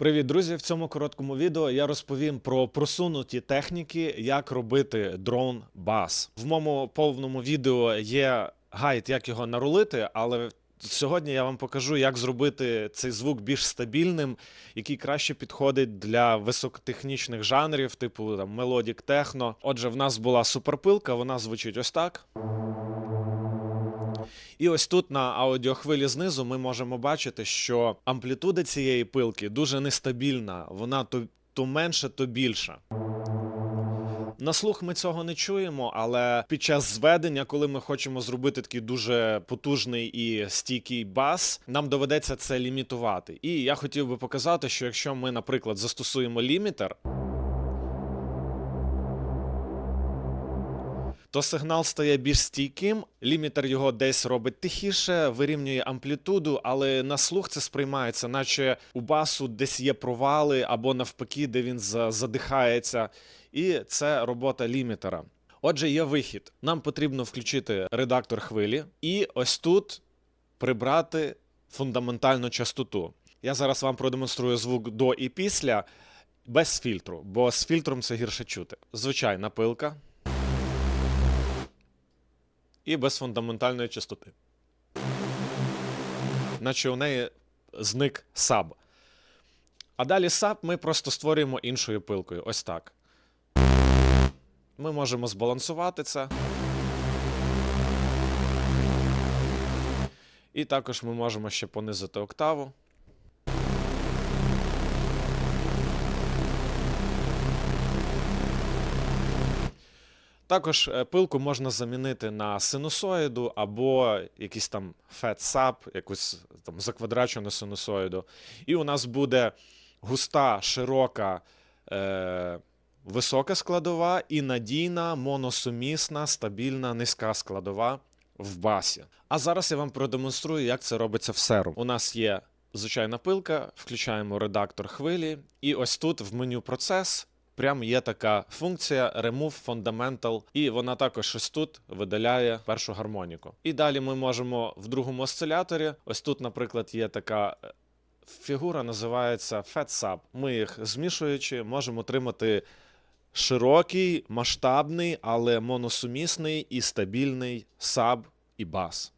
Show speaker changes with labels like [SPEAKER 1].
[SPEAKER 1] Привіт, друзі! В цьому короткому відео я розповім про просунуті техніки, як робити дрон бас. В моєму повному відео є гайд, як його нарулити, але сьогодні я вам покажу, як зробити цей звук більш стабільним, який краще підходить для високотехнічних жанрів, типу там мелодік техно. Отже, в нас була суперпилка, вона звучить ось так. І ось тут на аудіохвилі знизу ми можемо бачити, що амплітуда цієї пилки дуже нестабільна, вона то, то менше, то більша. На слух ми цього не чуємо, але під час зведення, коли ми хочемо зробити такий дуже потужний і стійкий бас, нам доведеться це лімітувати. І я хотів би показати, що якщо ми, наприклад, застосуємо лімітер, то сигнал стає більш стійким, лімітер його десь робить тихіше, вирівнює амплітуду, але на слух це сприймається, наче у басу десь є провали, або навпаки, де він задихається. І це робота лімітера. Отже, є вихід. Нам потрібно включити редактор хвилі, і ось тут прибрати фундаментальну частоту. Я зараз вам продемонструю звук до і після без фільтру, бо з фільтром це гірше чути. Звичайна пилка і без фундаментальної частоти. Наче у неї зник саб. А далі саб ми просто створюємо іншою пилкою. Ось так. Ми можемо збалансувати це. І також ми можемо ще понизити октаву. Також е, пилку можна замінити на синусоїду або якийсь там фет-сап, якусь там заквадрачену синусоїду. І у нас буде густа, широка, е, висока складова і надійна, моносумісна, стабільна, низька складова в басі. А зараз я вам продемонструю, як це робиться в серу. У нас є звичайна пилка, включаємо редактор хвилі, і ось тут в меню процес прям є така функція Remove Fundamental, і вона також ось тут видаляє першу гармоніку. І далі ми можемо в другому осциляторі, ось тут, наприклад, є така. е, Фігура називається Fat Sub. Ми їх змішуючи, можемо отримати широкий, масштабний, але моносумісний і стабільний саб і бас.